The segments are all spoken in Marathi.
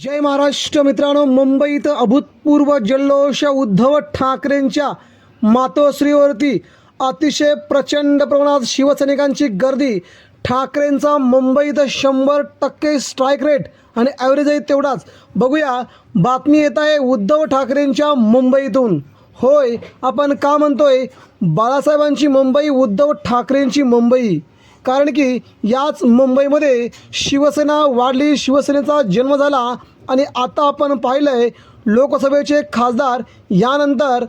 जय महाराष्ट्र मित्रांनो मुंबईत अभूतपूर्व जल्लोष उद्धव ठाकरेंच्या मातोश्रीवरती अतिशय प्रचंड प्रमाणात शिवसैनिकांची गर्दी. ठाकरेंचा मुंबईत शंभर टक्के स्ट्राईक रेट आणि ॲव्हरेजही तेवढाच. बघूया बातमी येत आहे उद्धव ठाकरेंच्या मुंबईतून. होय आपण का म्हणतोय? बाळासाहेबांची मुंबई उद्धव ठाकरेंची मुंबई. कारण की याच मुंबईमध्ये शिवसेना वाढली शिवसेनेचा जन्म झाला आणि आता आपण पाहिलं आहे लोकसभेचे खासदार यानंतर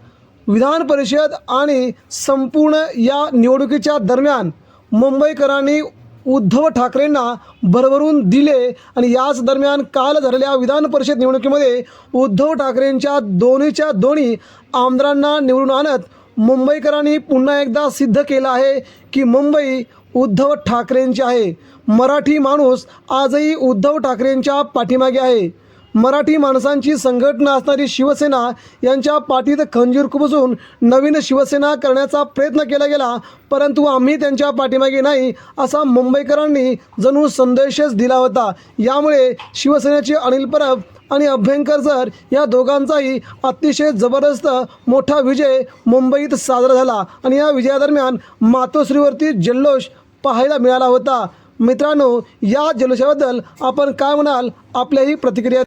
विधान परिषद आणि संपूर्ण या निवडणुकीच्या दरम्यान मुंबईकरांनी उद्धव ठाकरेंना भरभरून दिले आणि याच दरम्यान काल झालेल्या विधान परिषद निवडणुकीमध्ये उद्धव ठाकरेंच्या दोन्हीच्या दोन्ही आमदारांना निवडून आणत मुंबईकरांनी पुन्हा एकदा सिद्ध केलं आहे की मुंबई उद्धव ठाकरेंची आहे. मराठी माणूस आजही उद्धव ठाकरेंच्या पाठीमागे आहे. मराठी माणसांची संघटना असणारी शिवसेना यांच्या पाठीत खंजीर खुपसून नवीन शिवसेना करण्याचा प्रयत्न केला गेला परंतु आम्ही त्यांच्या पाठीमागे नाही असा मुंबईकरांनी जणू संदेशच दिला होता. यामुळे शिवसेनेचे अनिल परब आणि अभ्यंकर सर या दोघांचाही अतिशय जबरदस्त मोठा विजय मुंबईत साजरा झाला. आणि या विजयादरम्यान मातोश्रीवरती जल्लोष पाहायला मिळाला होता. मित्रांनो या जल्लोषाबद्दल आपण काय म्हणाल? आपल्याही प्रतिक्रिया